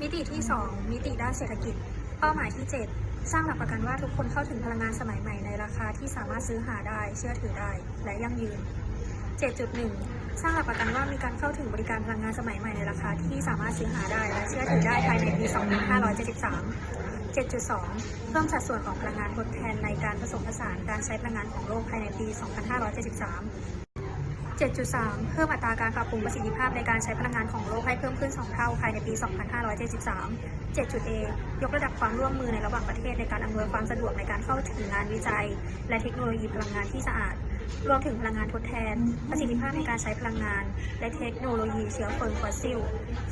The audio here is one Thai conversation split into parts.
มิติที่ 2 มิติด้านเศรษฐกิจ เป้าหมายที่ 7 สร้างหลักประกันว่าทุกคนเข้าถึงพลังงานสมัยใหม่ในราคาที่สามารถซื้อหาได้ เชื่อถือได้ และยั่งยืน 7.1 สร้างหลักประกันว่ามีการเข้าถึงบริการพลังงานสมัยใหม่ในราคาที่สามารถซื้อหาได้ และเชื่อถือได้ภายในปี 2573 7.2 เพิ่มสัดส่วนของพลังงานทดแทนในการผสมผสานการใช้พลังงานของโลกภายในปี 2573 7.3 เพิ่มอัตราการปรับปรุงประสิทธิภาพในการใช้พลังงานของโลกให้เพิ่มขึ้น 2 เท่าภายในปี 2573 7.a ยกระดับความร่วมมือในระหว่างประเทศในการอำนวยความสะดวกในการเข้าถึงงานวิจัย และเทคโนโลยีพลังงานที่สะอาด รวมถึงพลังงานทดแทน ประสิทธิภาพในการใช้พลังงาน และเทคโนโลยีเชื้อเพลิงฟอสซิล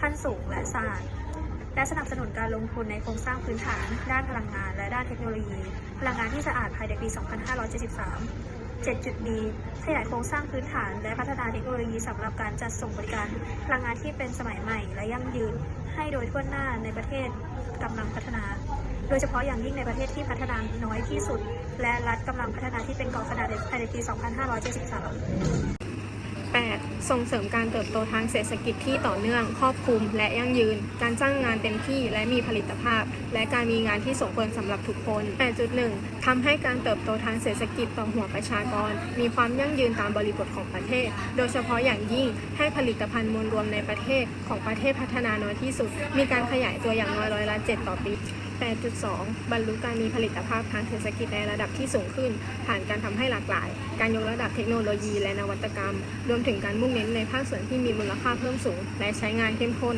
ขั้นสูงและสะอาดและสนับสนุนการลงทุนในโครงสร้างพื้นฐาน ด้านพลังงาน และด้านเทคโนโลยี พลังงานที่สะอาดภายในปี 2573 7.D ขยายโครงสร้างพื้นฐาน และพัฒนาเทคโนโลยีสำหรับการจัดส่งบริการพลังงานที่เป็นสมัยใหม่ และยั่งยืน ให้โดยทั่วหน้าในประเทศกำลังพัฒนา โดยเฉพาะอย่างยิ่งในประเทศที่พัฒนาน้อยที่สุด และรัฐกำลังพัฒนาที่เป็นเกาะขนาดเล็กภายในปี 2573 8. ส่งเสริมการเติบโตทางเศรษฐกิจที่ต่อเนื่อง ครอบคลุม และยั่งยืน การจ้างงานเต็มที่และมีผลิตภาพ และการมีงานที่สมควรสำหรับทุกคน 8.1ทำให้การเติบโตทางเศรษฐกิจต่อหัวประชากร มีความยั่งยืนตามบริบทของประเทศ โดยเฉพาะอย่างยิ่งให้ผลิตภัณฑ์มวลรวมในประเทศของประเทศพัฒนาน้อยที่สุด มีการขยายตัวอย่างน้อยร้อยละ 7 ต่อปี8.2 บรรลุการมีผลิตภาพทางเศรษฐกิจในระดับที่สูงขึ้น ผ่านการทำให้หลากหลาย การยกระดับเทคโนโลยีและนวัตกรรม รวมถึงการมุ่งเน้นในภาคส่วนที่มีมูลค่าเพิ่มสูง และใช้งานเข้มข้น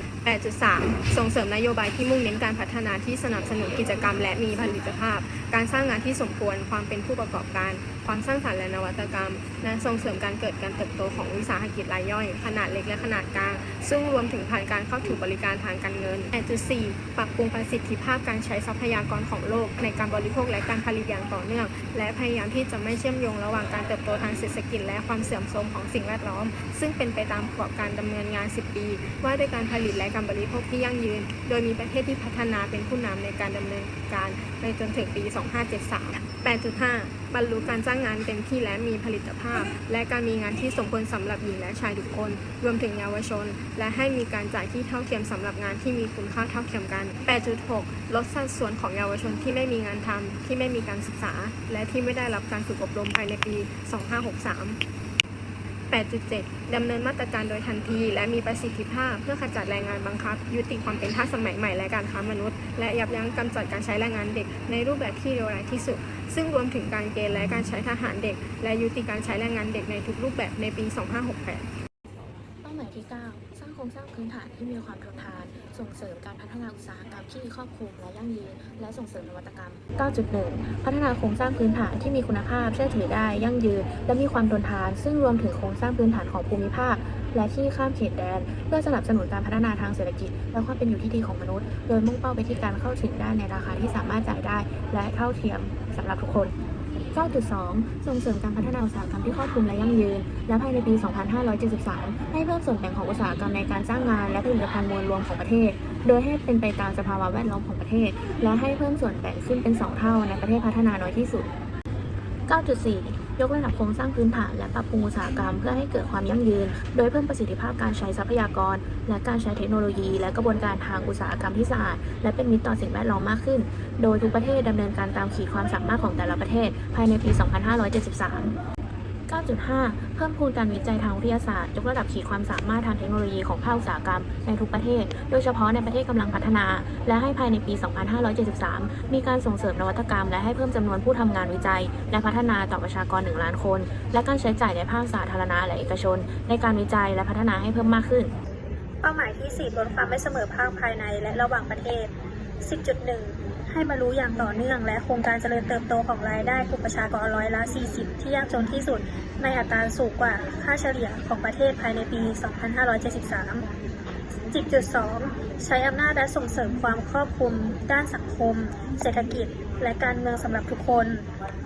8.3 ส่งเสริมนโยบายที่มุ่งเน้นการพัฒนาที่สนับสนุนกิจกรรม และมีผลิตภาพ การสร้างงานที่สมควรความเป็นผู้ประกอบการ ความสร้างสรรค์และนวัตกรรมและส่งเสริมการเกิดการเติบโตของวิสาหกิจรายย่อย ขนาดเล็กและขนาดกลาง ซึ่งรวมถึงผ่านการเข้าถึงบริการทางการเงิน 8.4 ปรับปรุงประสิทธิภาพการใช้ทรัพยากรของโลก ในการบริโภคและการผลิตอย่างต่อเนื่อง และพยายามที่จะไม่เชื่อมโยงระหว่างการเติบโตทางเศรษฐกิจและความเสื่อมโทรมของสิ่งแวดล้อม ซึ่งเป็นไปตามกรอบการดำเนินงาน 10 ปี ว่าด้วยการผลิตและการบริโภคที่ยั่งยืน โดยมีประเทศที่พัฒนาเป็นผู้นำในการดำเนินการไปจนถึงปี 2573 8.5 บรรลุการจ้างงานเต็มที่และมีผลิตภาพ และการมีงานที่สมควรสำหรับหญิงและชายทุกคน รวมถึงเยาวชน และให้มีการจ่ายที่เท่าเทียมสำหรับงานที่มีคุณค่าเท่าเทียมกัน 8.6 ลดสัดส่วนของเยาวชนที่ไม่มีงานทำที่ไม่มีการศึกษา และที่ไม่ได้รับการฝึกอบรมภายในปี 2563 8.7 ดำเนินมาตรการโดยทันที และมีประสิทธิภาพเพื่อขจัดแรงงานบังคับ ยุติความเป็นทาสสมัยใหม่และการค้ามนุษย์ และยับยั้งกำจัดการใช้แรงงานเด็กในรูปแบบที่เลวร้ายที่สุด ซึ่งรวมถึงการเกณฑ์และการใช้ทหารเด็ก และยุติการใช้แรงงานเด็กในทุกรูปแบบในปี 2568 เป้าหมายที่ 9 สร้างโครงสร้างพื้นฐานที่มีความทนทาน ส่งเสริมการพัฒนาอุตสาหกรรมที่มีครอบคลุมและยั่งยืน และส่งเสริมนวัตกรรม 9.1 พัฒนาโครงสร้างพื้นฐานที่มีคุณภาพเชื่อถือได้ยั่งยืน และมีความทนทาน ซึ่งรวมถึงโครงสร้างพื้นฐานของภูมิภาค และที่ข้ามเขตแดน เพื่อสนับสนุนการพัฒนาทางเศรษฐกิจ และความเป็นอยู่ที่ดีของมนุษย์ โดยมุ่งเป้าไปที่การเข้าถึงได้ในราคาที่สามารถจ่ายได้ และเท่าเทียมสำหรับทุกคน 9.2 ส่งเสริมการพัฒนาอุตสาหกรรมที่ครอบคลุมและยั่งยืน และภายในปี 2573 ให้เพิ่มส่วนแบ่งของอุตสาหกรรมในการจ้างงาน และผลิตภัณฑ์มวลรวมของประเทศ โดยให้เป็นไปตามสภาวะแวดล้อมของประเทศ และให้เพิ่มส่วนแบ่งขึ้นเป็น 2 เท่าในประเทศพัฒนาน้อยที่สุด 9.4 ยกระดับโครงสร้างพื้นฐานและปรับปรุงอุตสาหกรรมเพื่อให้เกิดความยั่งยืน โดยเพิ่มประสิทธิภาพการใช้ทรัพยากร และการใช้เทคโนโลยี และกระบวนการทางอุตสาหกรรมที่สะอาดและเป็นมิตรต่อสิ่งแวดล้อมมากขึ้น โดยทุกประเทศดำเนินการตามขีดความสามารถของแต่ละประเทศ ภายในปี 2573 9.5 เพิ่มพูนการวิจัยทางวิทยาศาสตร์ยกระดับขีดความสามารถทางเทคโนโลยีของภาคอุตสาหกรรมในทุกประเทศ โดยเฉพาะในประเทศกำลังพัฒนา และให้ภายในปี 2573 มีการส่งเสริมนวัตกรรม และให้เพิ่มจำนวนผู้ทำงานวิจัย และพัฒนาต่อประชากร 1 ล้านคน และการใช้จ่ายในภาคสาธารณะและเอกชน ในการวิจัยและพัฒนาให้เพิ่มมากขึ้น เป้าหมายที่ 4 ลดความไม่เสมอภาคภายในและระหว่างประเทศ 10.1 ให้บรรลุอย่างต่อเนื่อง และโครงการเจริญเติบโตของรายได้กลุ่มประชากรร้อยละ 40 ที่ยากจนที่สุด ในอัตราสูงกว่าค่าเฉลี่ยของประเทศภายในปี 2573 10.2 ใช้อำนาจและส่งเสริมความครอบคลุม ด้านสังคม เศรษฐกิจ และการเมืองสำหรับทุกคน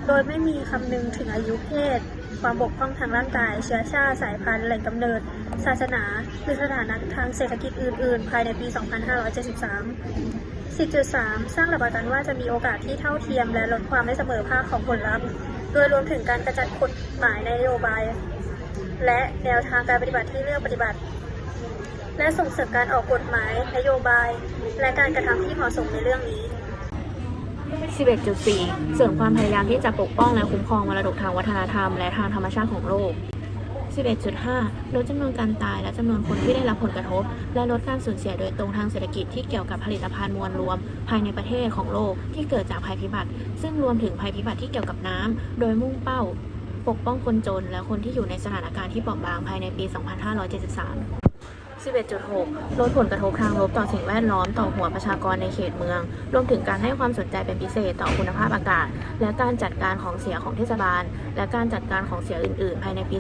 โดยไม่มีคำนึงถึงอายุเพศ ความบกพร่องทางร่างกาย เชื้อชาติ สายพันธุ์แหล่งกำเนิด ศาสนา หรือสถานะทางเศรษฐกิจอื่น ๆ ภายในปี 2573 10.3 สร้างหลักประกันว่าจะมีโอกาสที่เท่าเทียม และลดความไม่เสมอภาคของผลลัพธ์ โดยรวมถึงการกระจัดกฎหมายในนโยบาย และแนวทางการปฏิบัติที่เลือกปฏิบัติ และส่งเสริมการออกกฎหมายนโยบาย และการกระทำที่เหมาะสมในเรื่องนี้ 11.4 เสริมความพยายามที่จะปกป้องและคุ้มครองมรดกทางวัฒนธรรม และทางธรรมชาติของโลก 11.5 ลดจำนวนการตายและจำนวนคนที่ได้รับผลกระทบ และลดการสูญเสียโดยตรงทางเศรษฐกิจที่เกี่ยวกับผลิตภัณฑ์มวลรวม ภายในประเทศของโลกที่เกิดจากภัยพิบัติ ซึ่งรวมถึงภัยพิบัติที่เกี่ยวกับน้ำ โดยมุ่งเป้า ปกป้องคนจนและคนที่อยู่ในสถานการณ์ที่เปราะบางภายในปี 2573 11.6 ลดผลกระทบทางลบต่อสิ่งแวดล้อมต่อหัวประชากรในเขตเมือง รวมถึงการให้ความสนใจเป็นพิเศษต่อคุณภาพอากาศ และการจัดการของเสียของเทศบาล และการจัดการของเสียอื่น ๆ ภายในปี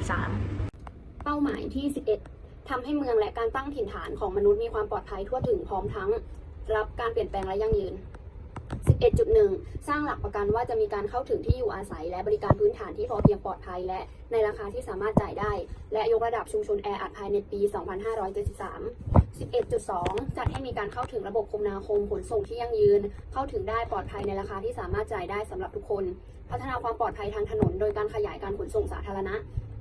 2573 เป้าหมายที่ 11 ทำให้เมืองและการตั้งถิ่นฐานของมนุษย์มีความปลอดภัยทั่วถึงพร้อมทั้ง รับการเปลี่ยนแปลงและยั่งยืน 11.1 สร้างหลักประกันว่าจะมีการเข้าถึงที่อยู่อาศัย และบริการพื้นฐานที่พอเพียงปลอดภัย และในราคาที่สามารถจ่ายได้ และยกระดับชุมชนแออัดภายในปี 2573 11.2 จัดให้มีการเข้าถึงระบบคมนาคมขนส่งที่ยั่งยืน เข้าถึงได้ปลอดภัยในราคาที่สามารถจ่ายได้สำหรับทุกคน พัฒนาความปลอดภัยทางถนน โดยการขยายการขนส่งสาธารณะ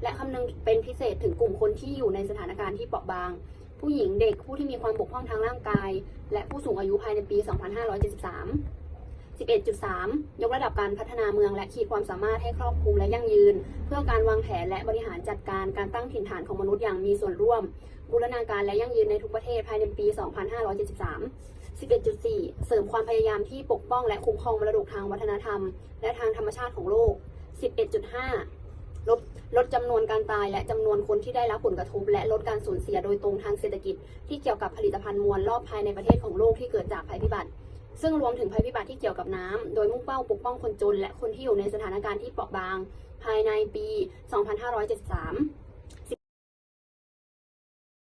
และคำนึงเป็นพิเศษถึงกลุ่มคนที่อยู่ในสถานการณ์ที่เปราะบาง ผู้หญิงเด็กผู้ที่มีความบกพร่องทางร่างกาย และผู้สูงอายุภายในปี 2573 11.3 ยกระดับการพัฒนาเมืองและขีดความสามารถให้ครอบคลุมและยั่งยืน เพื่อการวางแผนและบริหารจัดการการตั้งถิ่นฐานของมนุษย์อย่างมีส่วนร่วม บูรณาการและยั่งยืนในทุกประเทศภายในปี 2573 11.4 เสริมความพยายามที่ปกป้องและคุ้มครองมรดกทางวัฒนธรรม และทางธรรมชาติของโลก 11.5 ลดลดจำนวนการตายและจำนวนคนที่ได้รับผลกระทบ และลดการสูญเสียโดยตรงทางเศรษฐกิจ ที่เกี่ยวกับผลิตภัณฑ์มวลรอบภายในประเทศของโลกที่เกิดจากภัยพิบัติ ซึ่งรวมถึงภัยพิบัติที่เกี่ยวกับน้ำโดยมุ่งเป้าปกป้องคนจน และคนที่อยู่ในสถานการณ์ที่เปราะบาง ภายในปี 2573